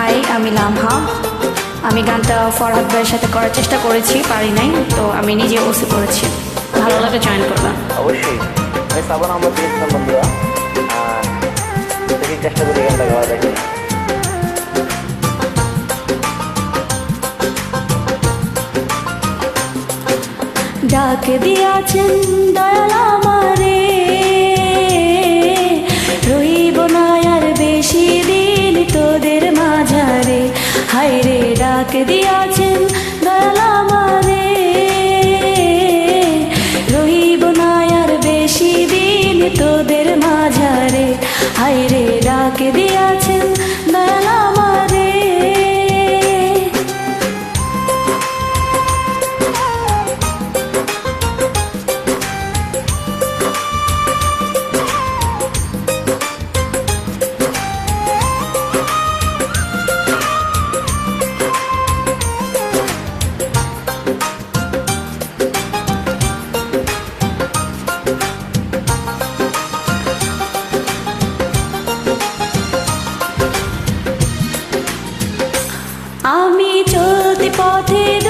High আমি লামহা। আমি গানটা ফরহাদ ভাইয়ের সাথে করার চেষ্টা করেছি পারি নাই তো আমি নিজে ওসি করেছি। ভালো লাগে জয়েন করবা অবশ্যই। আমি শ্রাবণ আমরা পেয়েছিলাম বন্ধুরা আর দেখি চেষ্টা করি গানটা গাওয়া যায় ডাক দিয়াছেন দয়াল আমারে। দিয়াছেন দয়াল মারে রইব না আর দিন তোদের মাঝারে। হায় রে ডাক দিয়াছেন पौधे दो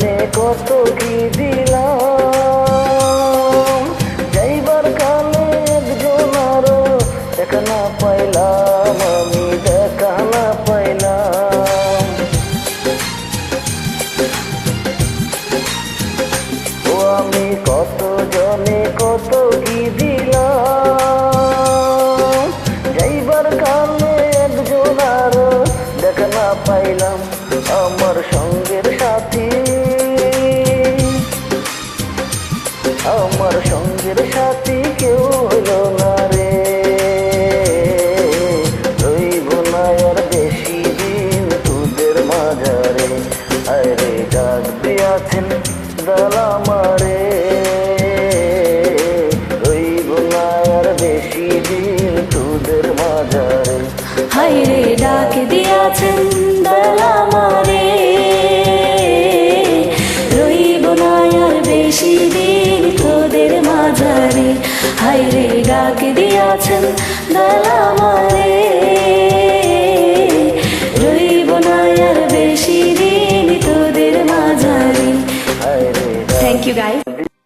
জনে কত কি দিলাম? যাইবার কালে একজন আরও দেখা পাইলাম, আমি পাইলাম। ও আমি কত জনে কত কি দিলাম? যাইবার কালে আমার সঙ্গের সাথী কেউ হলো না রে। রইব না আর বেশি দিন তোদের মাঝারে। আরে ডাক দিয়াছেন দালামারে রইব না আর বেশি দিন তোদের মাঝারে। হাইরে ডাক দিয়াছেন দলামারে রইব তোদের মাঝারে। হাইরে ডাক দিয়াছেন দলামারে।